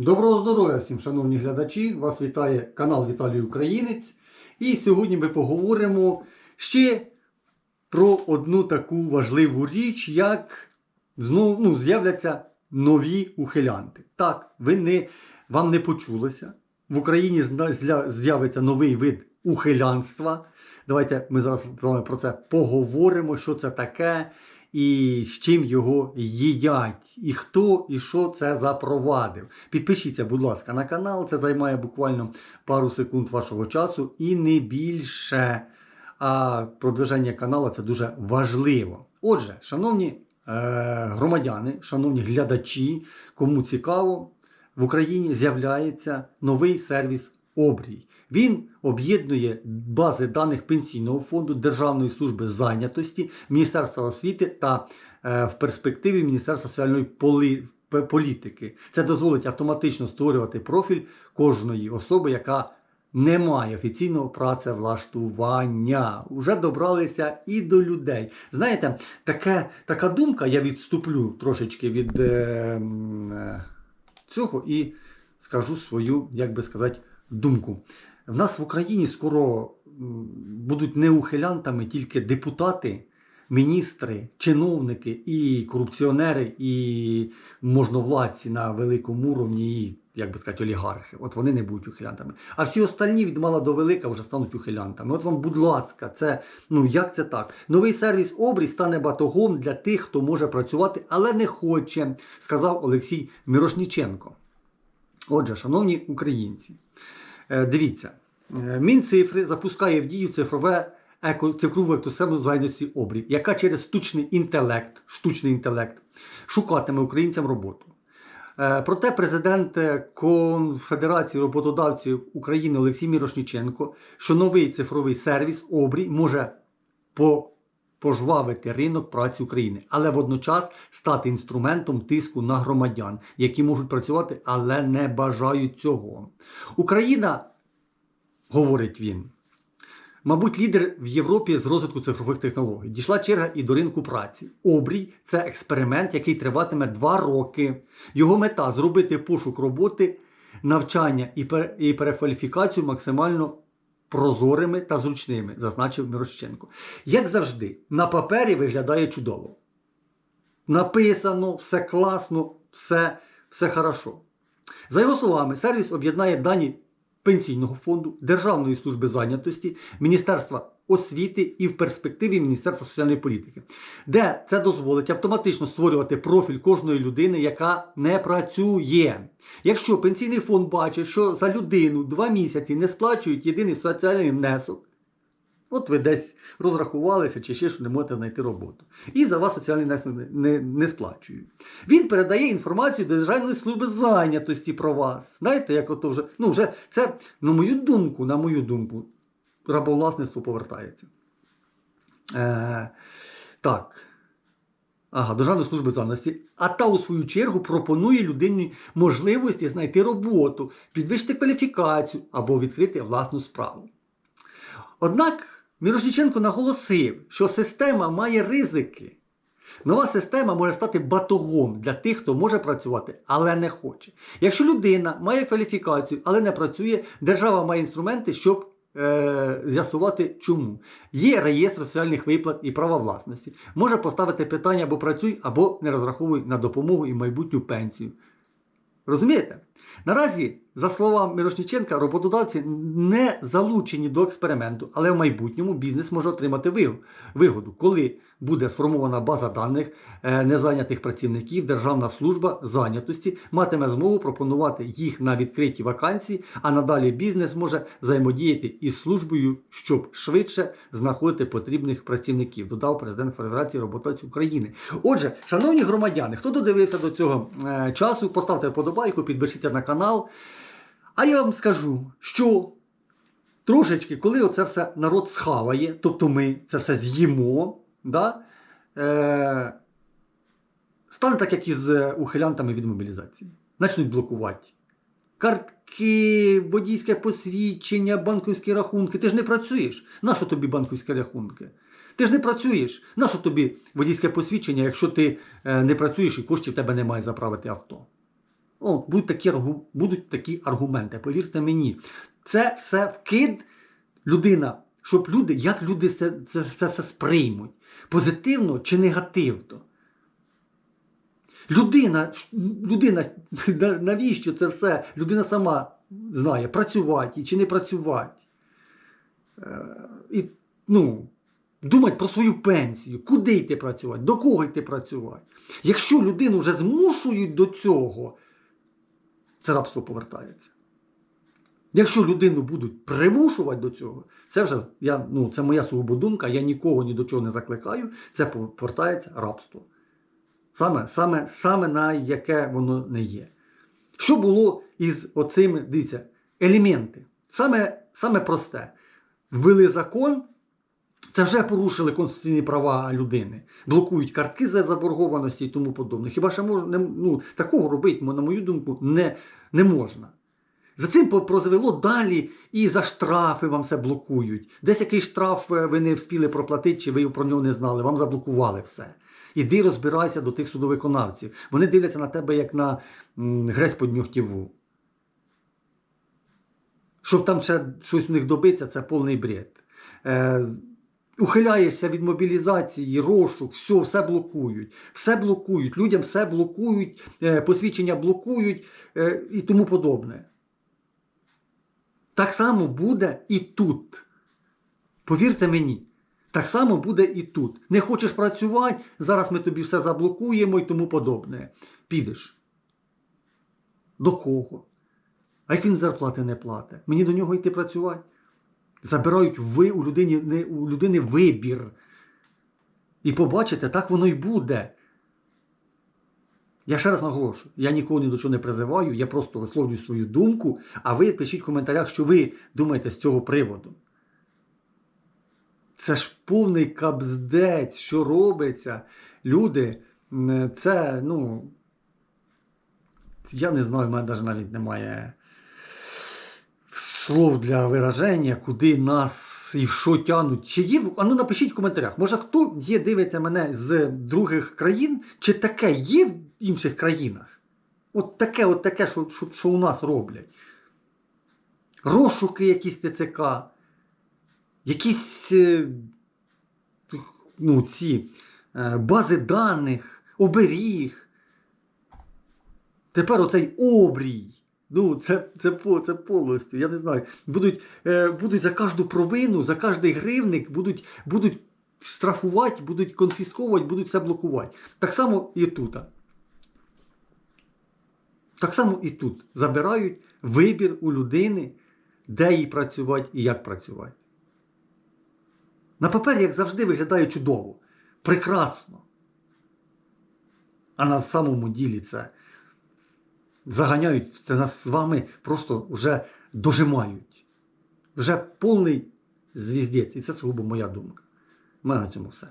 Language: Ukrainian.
Доброго здоров'я всім, шановні глядачі! Вас вітає канал Віталій Українець. І сьогодні ми поговоримо ще про одну таку важливу річ, як знову ну, з'являться нові ухилянти. Так, ви не, вам не почулося. В Україні з'явиться новий вид ухилянства. Давайте ми зараз про це поговоримо, що це таке і з чим його їдять, і хто і що це запровадив. Підпишіться, будь ласка, на канал. Це займає буквально пару секунд вашого часу і не більше. А продвиження каналу це дуже важливо. Отже, шановні е, громадяни, шановні глядачі, кому цікаво, в Україні з'являється новий сервіс Обрій. Він об'єднує бази даних Пенсійного фонду, Державної служби зайнятості, Міністерства освіти та е, в перспективі Міністерства соціальної полі- політики. Це дозволить автоматично створювати профіль кожної особи, яка не має офіційного працевлаштування. Уже добралися і до людей. Знаєте, таке, така думка, я відступлю трошечки від е, е, цього і скажу свою, як би сказати, думку. В нас в Україні скоро будуть не ухилянтами тільки депутати, міністри, чиновники і корупціонери, і можновладці на великому уровні, і, як би сказати, олігархи. От вони не будуть ухилянтами. А всі остальні від мала до велика вже стануть ухилянтами. От вам, будь ласка, це ну як це так? Новий сервіс обрій стане батогом для тих, хто може працювати, але не хоче, сказав Олексій Мірошніченко. Отже, шановні українці, дивіться, е, Мінцифри запускає в дію цифрове еко, цифрову екосистему зайнятості обрій, яка через штучний інтелект, штучний інтелект шукатиме українцям роботу. Е, Проте президент е, Конфедерації роботодавців України Олексій Мірошніченко, що новий цифровий сервіс обрій може по пожвавити ринок праці України, але водночас стати інструментом тиску на громадян, які можуть працювати, але не бажають цього. Україна, говорить він, мабуть, лідер в Європі з розвитку цифрових технологій. Дійшла черга і до ринку праці. Обрій це експеримент, який триватиме два роки. Його мета зробити пошук роботи, навчання і перекваліфікацію максимально прозорими та зручними, зазначив Мирощенко. Як завжди, на папері виглядає чудово. Написано, все класно, все, все хорошо. За його словами, сервіс об'єднає дані Пенсійного фонду, Державної служби зайнятості, Міністерства освіти і в перспективі Міністерства соціальної політики, де це дозволить автоматично створювати профіль кожної людини, яка не працює. Якщо пенсійний фонд бачить, що за людину два місяці не сплачують єдиний соціальний внесок, От ви десь розрахувалися чи ще що не можете знайти роботу. І за вас соціальний внесок не, не, не сплачують. Він передає інформацію до Державної служби зайнятості про вас. Знаєте, як ото вже, ну вже це, на мою думку, на мою думку, рабовласництво повертається. Е, так. Ага, Державної служби зайнятості. А та, у свою чергу, пропонує людині можливості знайти роботу, підвищити кваліфікацію або відкрити власну справу. Однак Мірошніченко наголосив, що система має ризики. Нова система може стати батогом для тих, хто може працювати, але не хоче. Якщо людина має кваліфікацію, але не працює, держава має інструменти, щоб е, з'ясувати чому. Є реєстр соціальних виплат і права власності. Може поставити питання або працюй, або не розраховуй на допомогу і майбутню пенсію. Розумієте? Наразі, за словами Мірошніченка, роботодавці не залучені до експерименту, але в майбутньому бізнес може отримати вигоду, коли буде сформована база даних е, незайнятих працівників, Державна служба зайнятості матиме змогу пропонувати їх на відкриті вакансії, а надалі бізнес може взаємодіяти із службою, щоб швидше знаходити потрібних працівників, додав президент Федерації роботодавців України. Отже, шановні громадяни, хто додивився до цього е, часу, поставте вподобайку, підпишіться на канал. А я вам скажу, що трошечки, коли оце все народ схаває, тобто ми це все з'їмо, да, е, стане так, як із е, ухилянтами від мобілізації. Почнуть блокувати. Картки, водійське посвідчення, банківські рахунки. Ти ж не працюєш. Нащо тобі банківські рахунки? Ти ж не працюєш. Нащо тобі водійське посвідчення, якщо ти е, не працюєш і коштів тебе немає заправити авто? О, будуть, такі, будуть такі аргументи, повірте мені. Це все вкид людина, щоб люди, як люди це, це, це все сприймуть, позитивно чи негативно. Людина, людина, навіщо це все? Людина сама знає, працювати чи не працювати. Е, І, ну, думати про свою пенсію, куди йти працювати, до кого йти працювати. Якщо людину вже змушують до цього, це рабство повертається. Якщо людину будуть примушувати до цього, це вже я, ну, це моя сугубо думка, я нікого ні до чого не закликаю, це повертається рабство. Саме, саме, саме на яке воно не є. Що було із оцими, дивіться, елементи? Саме, саме просте. Ввели закон, це вже порушили конституційні права людини, блокують картки за заборгованості і тому подобне. Хіба що можна, ну, такого робити, на мою думку, не, не можна. За цим прозвело далі і за штрафи вам все блокують. Десь який штраф е, ви не встигли проплатити, чи ви про нього не знали, вам заблокували все. Іди розбирайся до тих судовиконавців. Вони дивляться на тебе як на грець по днюхтіву. Щоб там ще щось у них добитися, це повний бред. Ухиляєшся від мобілізації, розшук, все, все блокують. Все блокують, людям все блокують, е, посвідчення блокують е, і тому подобне. Так само буде і тут. Повірте мені, так само буде і тут. Не хочеш працювати, зараз ми тобі все заблокуємо і тому подобне. Підеш. До кого? А як він зарплати не платить? Мені до нього йти працювати. Забирають ви у людини, не, у людини вибір. І побачите, так воно й буде. Я ще раз наголошую, я нікого ні до чого не призиваю, я просто висловлюю свою думку, а ви пишіть в коментарях, що ви думаєте з цього приводу. Це ж повний кабздець, що робиться. Люди, це, ну, я не знаю, в мене навіть навіть немає слов для вираження, куди нас і в що тянуть. Чи є, а ну напишіть в коментарях, може хто є, дивиться мене з других країн, чи таке є в інших країнах? От таке, от таке, що, що, що у нас роблять. Розшуки якісь ТЦК, якісь е, ну, ці е, бази даних, оберіг. Тепер оцей обрій. Ну, це, це, це повністю, я не знаю. Будуть, е, будуть за кожну провину, за кожний гривник, будуть, будуть штрафувати, будуть конфісковувати, будуть все блокувати. Так само і тут. Так само і тут. Забирають вибір у людини, де їй працювати і як працювати. На папері, як завжди, виглядає чудово, прекрасно. А на самому ділі це заганяють, це нас з вами просто вже дожимають. Вже повний звіздець. І це сугубо моя думка. У мене на цьому все.